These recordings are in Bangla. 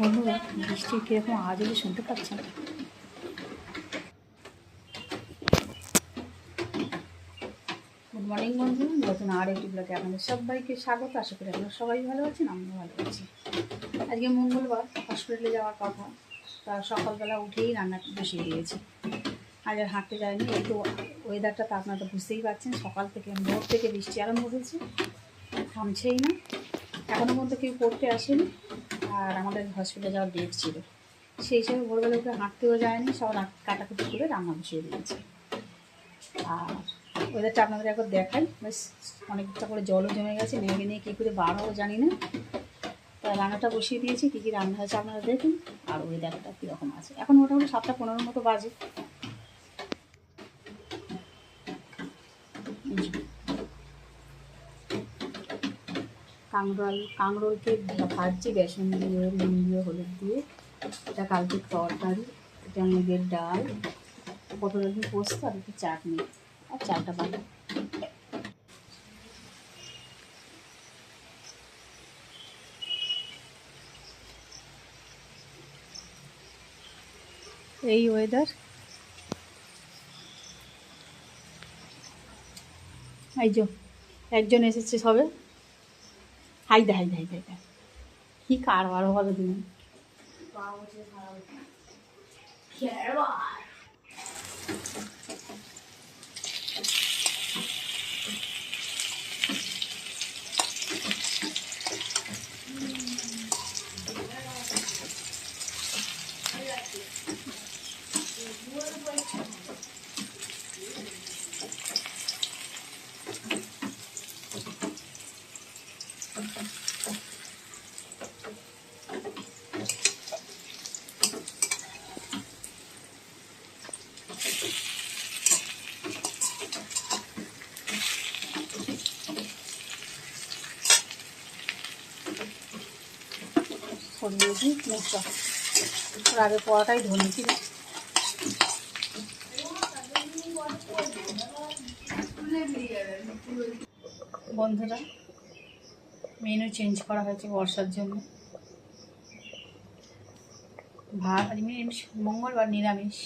বন্ধুরা বৃষ্টির কীরকম আওয়াজ হলে শুনতে পাচ্ছেন গুড মর্নিং বন্ধু, নতুন আর একটি ব্লগে আপনাদের সবাইকে স্বাগত। আশা করি আপনারা সবাই ভালো আছেন, আমিও ভালো আছি। আজকে মঙ্গলবার হসপিটালে যাওয়ার কথা। তা সকালবেলা উঠেই রান্না বসিয়ে দিয়েছি আজ আর হাঁটতে যায়নি এই তো ওয়েদারটা তো আপনারা তো বুঝতেই পারছেন। সকাল থেকে, ভোর থেকে বৃষ্টি আরম্ভ হয়েছে। থামছেই না। এখনও পর্যন্ত কেউ পড়তে আসেনি। আর আমাদের হসপিটালে যাওয়ার ডেট ছিল। সেই হিসেবে ভোরবেলা উঠে হাঁটতেও যায়নি, সব কাটাকুটি করে রান্না বসিয়ে দিয়েছে। আর ওয়েদারটা আপনাদের একবার দেখাই। বেশ অনেকটা করে জলও জমে গেছে মেয়েকে নিয়ে কী করে বার হব জানি না। তা রান্নাটা বসিয়ে দিয়েছি, কী কী রান্না হয়েছে আপনারা দেখুন। আর ওয়েদারটা কীরকম আছে। এখন মোটামুটি সাতটা পনেরো মতো বাজে। কাঁকরোল কাঁকরোলকে ভাজছি বেসন দিয়ে, নুন দিয়ে, হলুদ দিয়ে। এটা কালকে তরকারি, এটা মুগের ডাল। পটল আলু পোস্ত আর একটু চাটনি। আর চালটা বাটা এই ওয়েদার এই একজন এসেছে সবে। হাইদা হাইদা হাইদা হাইদা কি কারবার হবে তুমি? দিই মুখটা আগে পড়াটাই ধরে কি বন্ধুরা মেনু চেঞ্জ করা হয়েছে বর্ষার জন্য। ভাত মঙ্গলবার নিরামিষ।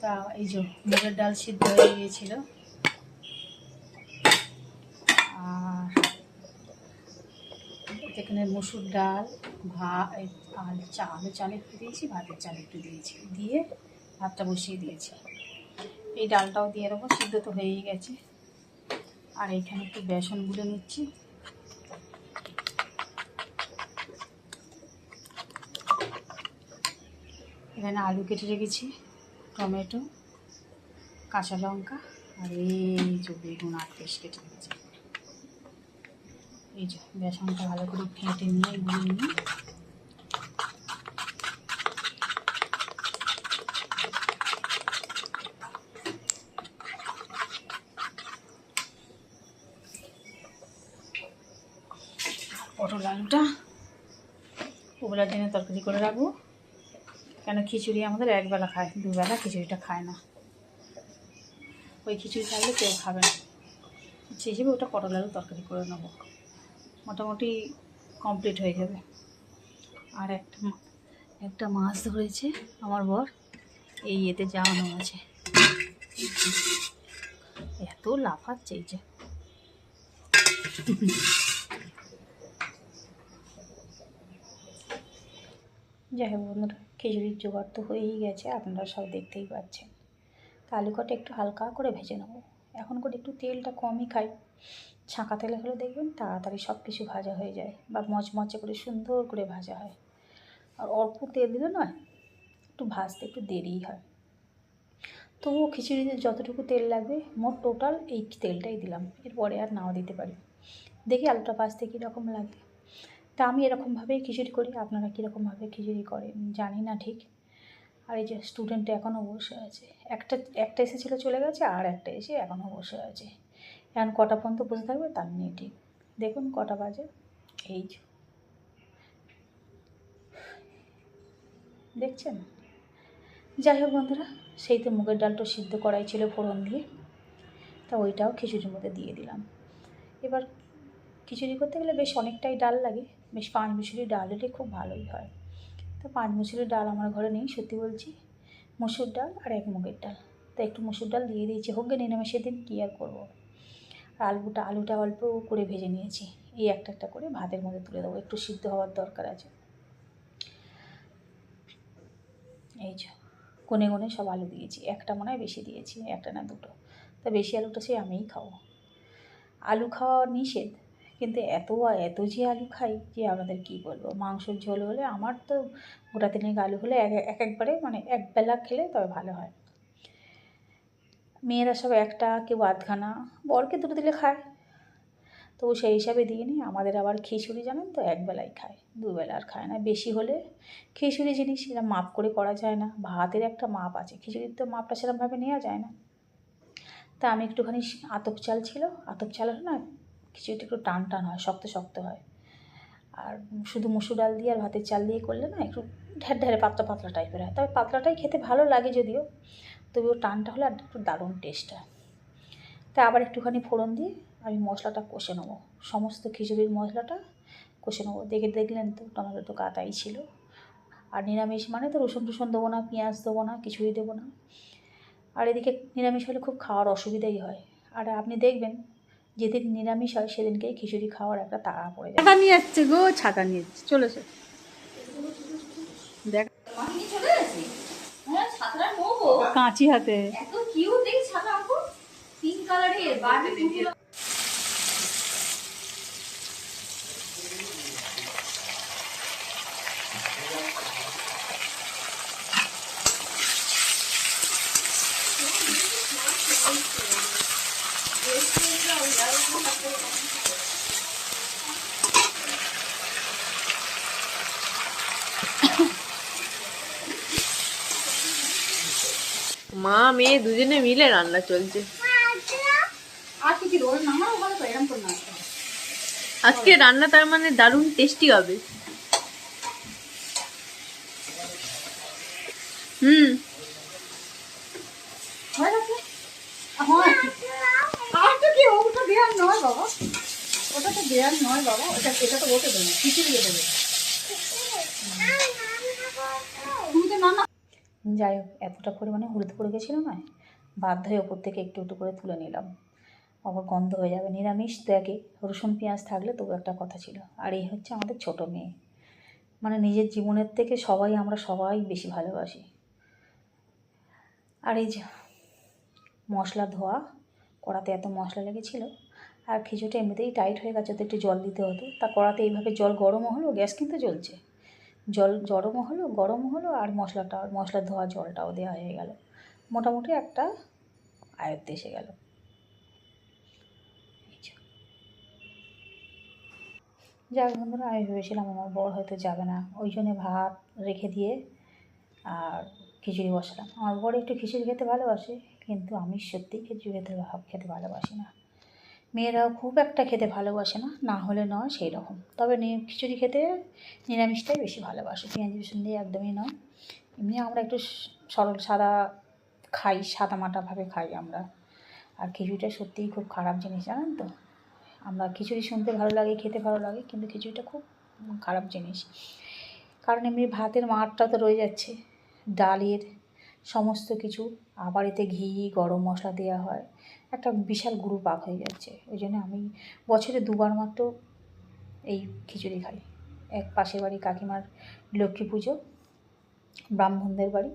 তা এই যে মুগের ডাল সিদ্ধ হয়ে গিয়েছিল। এখানে মসুর ডাল ভাত আর চাল চাল একটু দিয়েছি, ভাতের চাল একটু দিয়েছি। দিয়ে ভাতটা বসিয়ে দিয়েছি। এই ডালটাও দিয়ে দেবো, সিদ্ধ তো হয়েই গেছে। আর এখানে একটু বেসন গুলে নিচ্ছি। এখানে আলু কেটে রেখেছি, টমেটো, কাঁচা লঙ্কা, আর এই যে বেগুন আর পেস্ট কেটে রেখেছি। এই যে বেসনটা ভালো করে ফেটে নিয়ে গুলে নিয়ে পটল আলুটা ওগুলোর জন্য তরকারি করে রাখব। কেন খিচুড়ি আমাদের একবেলা খায়, দুবেলা খিচুড়িটা খায় না। ওই খিচুড়ি থাকলে কেউ খাবে না। সেই হিসেবে ওটা পটল আলু তরকারি করে নেব। মোটামুটি কমপ্লিট হয়ে যাবে আর একটা একটা মাছ ধরেছে আমার বর। এই ইয়েতে যাওয়ানো আছে। এত এই যে। যাই হোক বন্ধুরা, খিচুড়ির জোগাড় তো হয়েই গেছে, আপনারা সব দেখতেই পাচ্ছেন। তা একটু হালকা করে ভেজে নেব। এখন করে একটু তেলটা কমই খাই। ছাঁকা তেলে হলে দেখবেন তাড়াতাড়ি সব কিছু ভাজা হয়ে যায় বা মচমচে করে সুন্দর করে ভাজা হয়। আর অল্প তেল দিলে নয়, একটু ভাজতে একটু দেরিই হয়। তবুও খিচুড়িতে যতটুকু তেল লাগবে মোট টোটাল এই তেলটাই দিলাম। এরপরে আর নাও দিতে পারি। দেখি আলুটা ভাজতে কীরকম লাগে। তা আমি এরকমভাবেই খিচুড়ি করি, আপনারা কীরকমভাবে খিচুড়ি করেন জানি না ঠিক। আর এই যে স্টুডেন্ট এখনও বসে আছে, একটা একটা এসেছিল চলে গেছে আর একটা এসে এখনও বসে আছে। এখন কটা পর্যন্ত বসে থাকবে তার নেই ঠিক। দেখুন কটা বাজে। এই যে। দেখছেন? যাই হোক বন্ধুরা, সেই তো মুগের ডালটা সিদ্ধ করাই ছিল ফোড়ন দিয়ে। তা ওইটাও খিচুড়ির মধ্যে দিয়ে দিলাম। এবার খিচুড়ি করতে গেলে বেশ অনেকটাই ডাল লাগে। বেশ পাঁচ মুসুরি ডাল হলে খুব ভালোই হয়। তো পাঁচ মুসুরি ডাল আমার ঘরে নেই, সত্যি বলছি। মসুর ডাল আর এক মুগের ডাল। তো একটু মসুর ডাল দিয়ে দিয়েছি। হোক গে, নিরামিষের দিন কী আর করব? আলুটা আলুটা অল্প করে ভেজে নিয়েছি। এই একটা একটা করে ভাতের মধ্যে তুলে দেবো। একটু সিদ্ধ হওয়ার দরকার আছে। এই যে, কোণে কোণে সব আলু দিয়েছি। একটা মনে হয় বেশি দিয়েছি, একটা না দুটো। তা বেশি আলুটা সে আমিই খাব। আলু খাওয়া নিষেধ, কিন্তু এত এত যে আলু খাই যে আপনাদের কী বলব? মাংসর ঝোল হলে আমার তো গোটা তিনেক আলু হলে এক এক একবারে মানে এক বেলা খেলে তবে ভালো হয়। মেয়েরা সব একটা, কেউ আধখানা, বরকে দুটো দিলে খায়। তো সেই হিসাবে দিয়ে নিই আমাদের আবার খিচুড়ি, জানেন তো? একবেলাই খায়, দুবেলা আর খায় না। বেশি হলে খিচুড়ি জিনিস এরা মাপ করে করা যায় না। ভাতের একটা মাপ আছে, খিচুড়ির তো মাপটা সেরকমভাবে নেওয়া যায় না। তা আমি একটুখানি আতপ চাল ছিল। আতপ চাল হলে না খিচুড়িটা একটু টান টান হয়, শক্ত শক্ত হয়। আর শুধু মুসুর ডাল দিয়ে আর ভাতের চাল দিয়ে করলে না একটু ঢের ঢেরে পাতলা পাতলা টাইপের হয়। তবে পাতলাটাই খেতে ভালো লাগে যদিও। তবুও টানটা হলে আর একটু দারুণ টেস্ট হয়। তা আবার একটুখানি ফোড়ন দিয়ে আমি মশলাটা কষে নেব। সমস্ত খিচুড়ির মশলাটা কষে নেব। দেখে দেখলেন তো, টমেটো তো কাতাই ছিল। আর নিরামিষ মানে তো রসুন টুসুন দেবো না, পেঁয়াজ দেবো না, কিছুই দেবো না। আর এদিকে নিরামিষ হলে খুব খাওয়ার অসুবিধাই হয়। আর আপনি দেখবেন, যেদিন নিরামিষ হয় সেদিনকেই খিচুড়ি খাওয়ার একটা তাড়া পড়ে যায়। ছাতা নিয়ে যাচ্ছে গো, ছাতা নিয়ে যাচ্ছে। চলেছে দেখ। কাঁচি হাতে এত কিউট দেখি ছাতা আপু পিঙ্ক কালারের বারবি পুতুল মা, মেয়ে দুজনে মিলে রান্না চলছে। আজকে রান্না তার মানে দারুণ টেস্টি হবে। হুম। ওটা তো নয় বাবা। ওটা এটা তো দেবে খিচুড়ি দেবে তুমি তো না না যাই হোক, এতটা পরিমাণে হলুদ পড়ে গেছিল না? বাধ্য হয়ে ওপর থেকে একটু একটু করে তুলে নিলাম। আবার গন্ধ হয়ে যাবে। নিরামিষ দেখে রসুন, পেঁয়াজ থাকলে তবু একটা কথা ছিল। আর এই হচ্ছে আমাদের ছোট মেয়ে। মানে নিজের জীবনের থেকে সবাই আমরা সবাই বেশি ভালোবাসি। আর এই যে মশলা ধোয়া, কড়াতে এত মশলা লেগেছিলো, আর খিচুড়িটা এমনিতেই টাইট হয়ে গেছে, তো একটু জল দিতে হতো। তা কড়াতে এইভাবে জল গরমও হলো, গ্যাস কিন্তু জ্বলছে। জল গরমও হলো, গরম হলো আর মশলাটা, মশলা ধোয়া জলটাও দেওয়া হয়ে গেল। মোটামুটি একটা আয়ত্তে এসে গেল। যাক বন্ধুরা, আমি ভেবেছিলাম আমার বর হয়তো যাবে না। ওই জন্যে ভাত রেখে দিয়ে আর খিচুড়ি বসালাম। আমার বর একটু খিচুড়ি খেতে ভালোবাসে, কিন্তু আমি সত্যিই খিচুড়ি খেতে খেতে ভালোবাসি না। মেয়েরাও খুব একটা খেতে ভালোবাসে না না হলে নয় সেই রকম। তবে খিচুড়ি খেতে নিরামিষটাই বেশি ভালোবাসে। পেঁয়াজ রসুন দিয়ে একদমই নয়। এমনি আমরা একটু সরল সাদা খাই, সাদা মাটাভাবে খাই আমরা। আর খিচুড়িটা সত্যিই খুব খারাপ জিনিস, জানেন তো? আমরা খিচুড়ি শুনতে ভালো লাগে, খেতে ভালো লাগে, কিন্তু খিচুড়িটা খুব খারাপ জিনিস। কারণ এমনি ভাতের মাঠটা তো রয়ে যাচ্ছে। ডালের সমস্ত কিছু আবার এতে ঘি, গরম মশলা দেওয়া হয়। একটা বিশাল গুরু পাক হয়ে যাচ্ছে। ওই জন্য আমি বছরে দুবার মাত্র এই খিচুড়ি খাই। এক পাশের বাড়ি কাকিমার লক্ষ্মী পুজো, ব্রাহ্মণদের বাড়ি।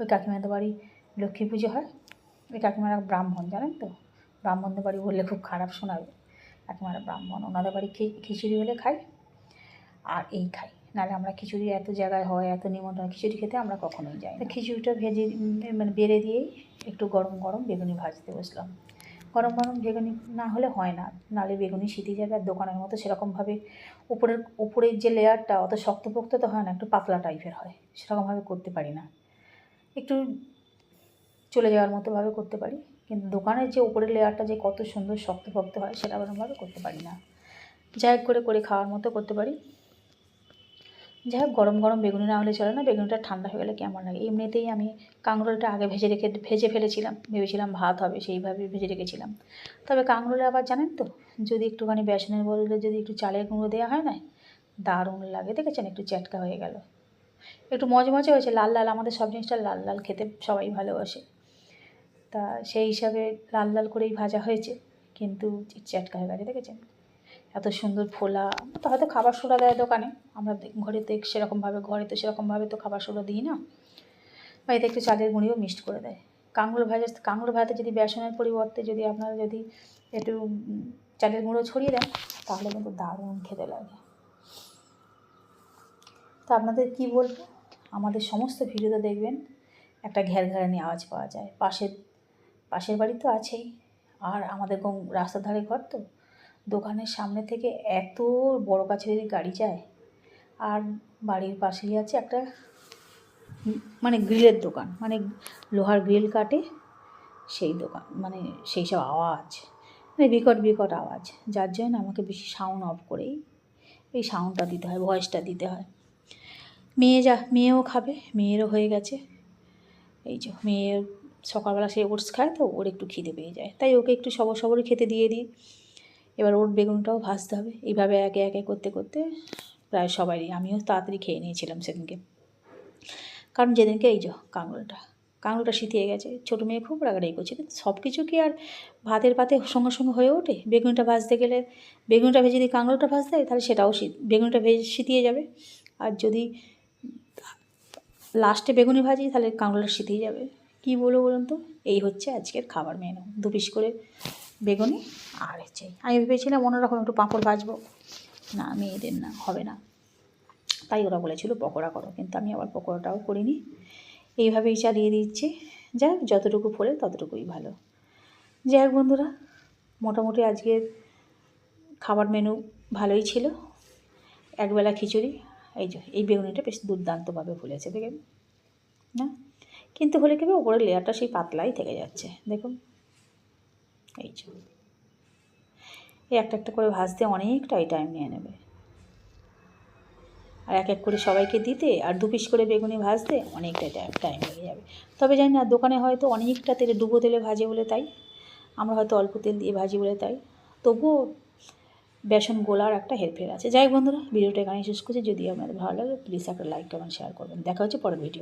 ওই কাকিমাদের বাড়ি লক্ষ্মী পুজো হয়। ওই কাকিমারা ব্রাহ্মণ, জানেন তো? ব্রাহ্মণদের বাড়ি বললে খুব খারাপ শোনাবে। কাকিমারা ব্রাহ্মণ, ওনাদের বাড়ি খিচুড়ি হলে খাই, আর এই খাই। নাহলে আমরা খিচুড়ি এত জায়গায় হয়, এত নিমন্ত্রণ, খিচুড়ি খেতে আমরা কখনোই যাই না। খিচুড়িটা ভেজে মানে বেড়ে দিয়েই একটু গরম গরম বেগুনি ভাজতে বসলাম। গরম গরম বেগুনি না হলে হয় না, নাহলে বেগুনি সিটি যাবে আর দোকানের মতো সেরকমভাবে উপরের উপরের যে লেয়ারটা অত শক্তপোক্ত তো হয় না, একটু পাতলা টাইপের হয়, সেরকমভাবে করতে পারি না। একটু চলে যাওয়ার মতোভাবে করতে পারি, কিন্তু দোকানের যে উপরের লেয়ারটা যে কত সুন্দর শক্তপোক্ত হয় সেটা ওরকমভাবে করতে পারি না। যাই করে করে খাওয়ার মতো করতে পারি। যাই হোক, গরম গরম বেগুনি না হলে চলে না, বেগুনিটা ঠান্ডা হয়ে গেলে কেমন লাগে? এমনিতেই আমি কাঁকরোলটা আগে ভেজে রেখে, ভেজে ফেলেছিলাম, ভেবেছিলাম ভাত হবে, সেইভাবে ভেজে রেখেছিলাম। তবে কাঁকরোলে আবার জানেন তো, যদি একটুখানি বেসনের বদলে যদি একটু চালের গুঁড়ো দেওয়া হয় না, দারুণ লাগে, দেখেছেন? একটু চ্যাটকা হয়ে গেল। একটু মজমজে হয়েছে, লাল লাল, আমাদের সব জিনিসটা লাল লাল খেতে সবাই ভালোবাসে। তা সেই হিসাবে লাল লাল করেই ভাজা হয়েছে, কিন্তু চ্যাটকা হয়ে গেছে, দেখেছেন? এত সুন্দর ফোলা তো হয়তো খাবার সোডা দেয় দোকানে। আমরা ঘরে তো সেরকমভাবে ঘরে তো সেরকমভাবে তো খাবার সোডা দিই না। বাড়িতে একটু চালের গুঁড়িও মিক্সড করে দেয়। কাঙুর ভাজা কাঙুর ভাতে যদি বেসনের পরিবর্তে যদি আপনারা যদি একটু চালের গুঁড়ো ছড়িয়ে দেন, তাহলে কিন্তু দারুণ খেতে লাগে। তো আপনাদের কি বলব? আমাদের সমস্ত ভিডিওতে দেখবেন, একটা ঘ্যার ঘ্যারানি আওয়াজ পাওয়া যায়। পাশের পাশের বাড়ি তো আছেই। আর আমাদের রাস্তার ধারে ঘর তো। দোকানের সামনে থেকে এত বড় কাছের গাড়ি যায়, আর বাড়ির পাশেই আছে একটা মানে গ্রিলের দোকান মানে লোহার গ্রিল কাটে সেই দোকান মানে সেই সব আওয়াজ মানে বিকট বিকট আওয়াজ, যার জন্য আমাকে বেশি সাউন্ড অফ করেই এই সাউন্ডটা দিতে হয় ভয়েসটা দিতে হয়। মেয়ে যা, মেয়েও খাবে, মেয়েরও হয়ে গেছে। এই যে মেয়ে সকালবেলা সে ওটস খায় তো ওর একটু খিদে পেয়ে যায়। তাই ওকে একটু সবর সবরই খেতে দিয়ে দিই। এবার ওর বেগুনটাও ভাজতে হবে। এইভাবে একে একে করতে করতে প্রায় সবারই, আমিও তাড়াতাড়ি খেয়ে নিয়েছিলাম সেদিনকে। কারণ যেদিনকে এই যে কাঁকরোলটা কাঁকরোলটা শীতিয়ে গেছে, ছোটো মেয়ে খুব রাগারাগি করছে। কিন্তু সব কিছু কি আর ভাতের পাতে সঙ্গে সঙ্গে হয়ে ওঠে? বেগুনটা ভাজতে গেলে, বেগুনটা ভেজে যদি কাঁকরোলটা ভাজতে হয় তাহলে সেটাও শীত বেগুনটা ভেজে শীতিয়ে যাবে। আর যদি লাস্টে বেগুনি ভাজি, তাহলে কাঁকরোলটা শীতিয়ে যাবে। কী বলব বলুন তো? এই হচ্ছে আজকের খাবার মেনু। দু পিস করে বেগুনি আর হচ্ছে আমি ভেবেছিলাম অন্যরকম একটু পাঁপড় ভাজবো। না মেয়েদের না হবে না। তাই ওরা বলেছিল পকোড়া করো। কিন্তু আমি আবার পকোড়াটাও করিনি। এইভাবেই চালিয়ে দিচ্ছি। যাক যতটুকু ফোলে ততটুকুই ভালো। যাই হোক বন্ধুরা মোটামুটি আজকের খাবার মেনু ভালোই ছিল। একবেলা খিচুড়ি এই যে এই বেগুনিটা বেশ দুর্দান্তভাবে ফুলেছে দেখেন। না? কিন্তু হলে কি হবে, ওপরের লেয়ারটা সেই পাতলাই থেকে যাচ্ছে দেখুন। এই এই একটা একটা করে ভাজতে অনেকটাই টাইম নিয়ে নেবে। আর এক এক করে সবাইকে দিতে আর দু পিস করে বেগুনি ভাজতে অনেকটা টাইম টাইম লেগে যাবে। তবে জানি না, দোকানে হয়তো অনেকটা তেলে ডুবো তেলে ভাজে বলে তাই। আমরা হয়তো অল্প তেল দিয়ে ভাজি বলে তাই। তবুও বেসন গোলার একটা হেরফের আছে। যাই বন্ধুরা, ভিডিওটা এখানে শেষ করছি। যদি আপনাদের ভালো লাগে প্লিজ একটা লাইক কমেন্ট শেয়ার করবেন। দেখা হচ্ছে পরের ভিডিও